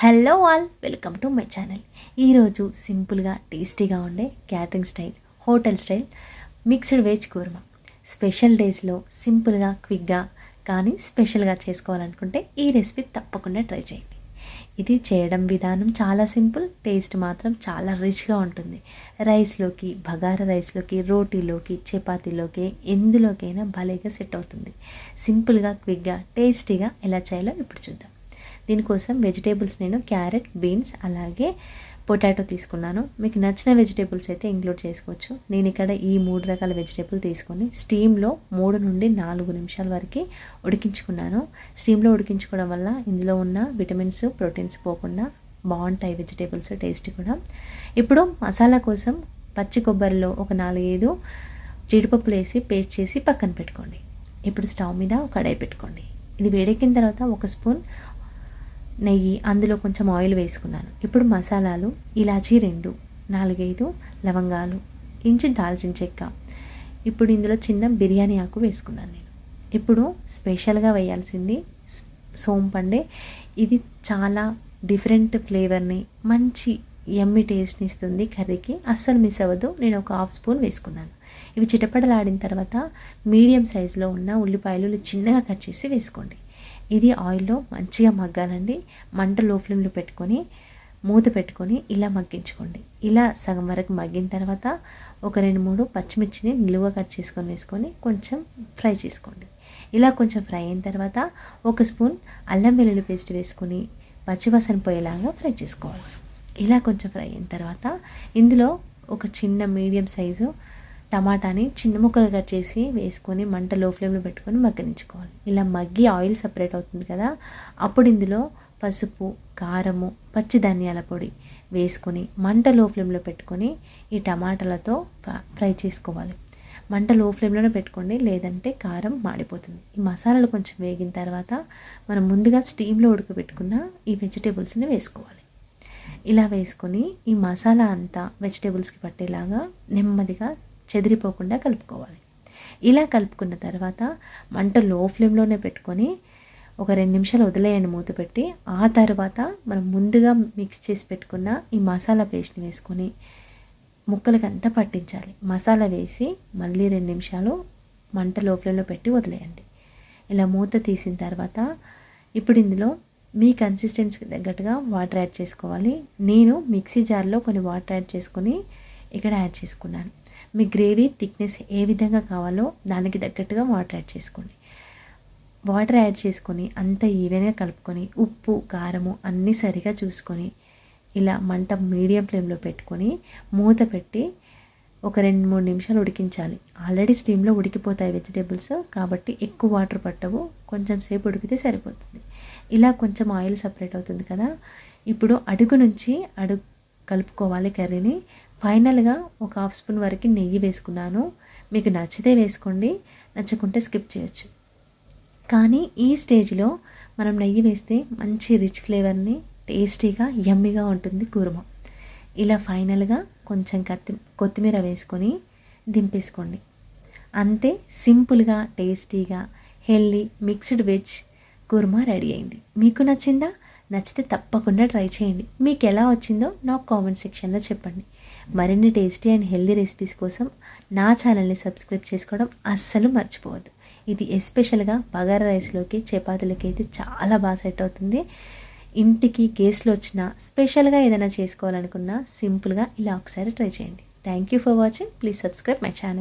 Hello all welcome to my channel ఈరోజు సింపుల్గా టేస్టీగా ఉండే catering style hotel style mixed veg kurma special డేస్లో సింపుల్గా క్విక్గా కానీ స్పెషల్గా చేసుకోవాలనుకుంటే ఈ రెసిపీ తప్పకుండా ట్రై చేయండి. ఇది చేయడం విధానం చాలా సింపుల్ టేస్ట్ మాత్రం చాలా రిచ్గా ఉంటుంది. రైస్లోకి బగారా రైస్లోకి రోటీలోకి చపాతీలోకి ఎందులోకైనా భలేగా సెట్ అవుతుంది. సింపుల్గా క్విక్గా టేస్టీగా ఎలా చేయాలో ఇప్పుడు చూద్దాం. దీనికోసం వెజిటేబుల్స్ నేను క్యారెట్ బీన్స్ అలాగే పొటాటో తీసుకున్నాను. మీకు నచ్చిన వెజిటేబుల్స్ అయితే ఇంక్లూడ్ చేసుకోవచ్చు. నేను ఇక్కడ ఈ మూడు రకాల వెజిటేబుల్ తీసుకొని స్టీమ్లో మూడు నుండి నాలుగు నిమిషాల వరకు ఉడికించుకున్నాను. స్టీమ్లో ఉడికించుకోవడం వల్ల ఇందులో ఉన్న విటమిన్స్ ప్రోటీన్స్ పోకుండా బాగుంటాయి వెజిటేబుల్స్ టేస్ట్ కూడా. ఇప్పుడు మసాలా కోసం పచ్చి కొబ్బరిలో ఒక నాలుగైదు జీడిపప్పులు వేసి పేస్ట్ చేసి పక్కన పెట్టుకోండి. ఇప్పుడు స్టవ్ మీద కడాయి పెట్టుకోండి. ఇది వేడెక్కిన తర్వాత ఒక స్పూన్ నెయ్యి అందులో కొంచెం ఆయిల్ వేసుకున్నాను. ఇప్పుడు మసాలాలు ఇలాచీ రెండు నాలుగైదు లవంగాలు ఇంచు దాల్చిన చెక్క. ఇప్పుడు ఇందులో చిన్న బిర్యానీ ఆకు వేసుకున్నాను నేను. ఇప్పుడు స్పెషల్గా వేయాల్సింది సోంపండే. ఇది చాలా డిఫరెంట్ ఫ్లేవర్ని మంచి ఎమ్మి టేస్ట్ని ఇస్తుంది కర్రీకి. అస్సలు మిస్ అవ్వదు. నేను ఒక హాఫ్ స్పూన్ వేసుకున్నాను. ఇవి చిటపడలాడిన తర్వాత మీడియం సైజులో ఉన్న ఉల్లిపాయలు చిన్నగా కట్ చేసి వేసుకోండి. ఇది ఆయిల్లో మంచిగా మగ్గాలండి. మంట లో ఫ్లేమ్లో పెట్టుకొని మూత పెట్టుకొని ఇలా మగ్గించుకోండి. ఇలా సగం వరకు మగ్గిన తర్వాత ఒక రెండు మూడు పచ్చిమిర్చిని నిలువ కట్ చేసుకొని వేసుకొని కొంచెం ఫ్రై చేసుకోండి. ఇలా కొంచెం ఫ్రై అయిన తర్వాత ఒక స్పూన్ అల్లం వెల్లుల్లి పేస్ట్ వేసుకొని పచ్చివసన పోయేలాగా ఫ్రై చేసుకోవాలి. ఇలా కొంచెం ఫ్రై అయిన తర్వాత ఇందులో ఒక చిన్న మీడియం సైజు టమాటాని చిన్న ముక్కలుగా చేసి వేసుకొని మంట లో ఫ్లేమ్లో పెట్టుకొని మగ్గనించుకోవాలి ఇలా మగ్గి ఆయిల్ సపరేట్ అవుతుంది కదా అప్పుడు ఇందులో పసుపు కారము పచ్చి ధనియాల పొడి వేసుకొని మంట లో ఫ్లేమ్లో పెట్టుకొని ఈ టమాటాలతో ఫ్రై చేసుకోవాలి. మంట లో ఫ్లేమ్లోనే పెట్టుకోండి లేదంటే కారం మాడిపోతుంది. ఈ మసాలాలు కొంచెం వేగిన తర్వాత మనం ముందుగా స్టీమ్లో ఉడకబెట్టుకున్న ఈ వెజిటేబుల్స్ని వేసుకోవాలి. ఇలా వేసుకొని ఈ మసాలా అంతా వెజిటేబుల్స్కి పట్టేలాగా నెమ్మదిగా చెదిరిపోకుండా కలుపుకోవాలి. ఇలా కలుపుకున్న తర్వాత మంట లో ఫ్లేమ్లోనే పెట్టుకొని ఒక రెండు నిమిషాలు వదిలేయండి మూత పెట్టి. ఆ తర్వాత మనం ముందుగా మిక్స్ చేసి పెట్టుకున్న ఈ మసాలా పేస్ట్ని వేసుకొని ముక్కలకి అంతా పట్టించాలి. మసాలా వేసి మళ్ళీ రెండు నిమిషాలు మంట లో ఫ్లేమ్లో పెట్టి వదిలేయండి. ఇలా మూత తీసిన తర్వాత ఇప్పుడు ఇందులో మీ కన్సిస్టెన్సీకి తగ్గట్టుగా వాటర్ యాడ్ చేసుకోవాలి. నేను మిక్సీ జార్లో కొన్ని వాటర్ యాడ్ చేసుకొని ఇక్కడ యాడ్ చేసుకున్నాను. మీ గ్రేవీ థిక్నెస్ ఏ విధంగా కావాలో దానికి తగ్గట్టుగా వాటర్ యాడ్ చేసుకోండి. వాటర్ యాడ్ చేసుకొని అంత ఈవెన్గా కలుపుకొని ఉప్పు కారము అన్నీ సరిగా చూసుకొని ఇలా మంట మీడియం ఫ్లేమ్లో పెట్టుకొని మూత పెట్టి ఒక రెండు మూడు నిమిషాలు ఉడికించాలి. ఆల్రెడీ స్టీమ్లో ఉడికిపోతాయి వెజిటేబుల్స్ కాబట్టి ఎక్కువ వాటర్ పట్టవు. కొంచెం సేపు ఉడికితే సరిపోతుంది. ఇలా కొంచెం ఆయిల్ సపరేట్ అవుతుంది కదా. ఇప్పుడు అడుగు నుంచి అడుగు కలుపుకోవాలి కర్రీని. ఫైనల్గా ఒక హాఫ్ స్పూన్ వరకు నెయ్యి వేసుకున్నాను. మీకు నచ్చితే వేసుకోండి నచ్చకుంటే స్కిప్ చేయొచ్చు. కానీ ఈ స్టేజ్లో మనం నెయ్యి వేస్తే మంచి రిచ్ ఫ్లేవర్ని టేస్టీగా యమ్మీగా ఉంటుంది కూర్మ. ఇలా ఫైనల్గా కొంచెం కత్తి కొత్తిమీర వేసుకొని దింపేసుకోండి. అంతే సింపుల్గా టేస్టీగా healthy mixed veg kurma ready అయింది. మీకు నచ్చిందా? నచ్చితే తప్పకుండా ట్రై చేయండి. మీకు ఎలా వచ్చిందో నాకు కామెంట్ సెక్షన్లో చెప్పండి. మరిన్ని టేస్టీ అండ్ హెల్దీ రెసిపీస్ కోసం నా ఛానల్ని సబ్స్క్రైబ్ చేసుకోవడం అస్సలు మర్చిపోవద్దు. ఇది ఎస్పెషల్గా బగారా రైస్లోకి చపాతీలకి అయితే చాలా బాగా సెట్ అవుతుంది. ఇంటికి గేస్ట్లు వచ్చినా స్పెషల్గా ఏదైనా చేసుకోవాలనుకున్నా సింపుల్గా ఇలా ఒకసారి ట్రై చేయండి. Thank you for watching. Please subscribe my channel.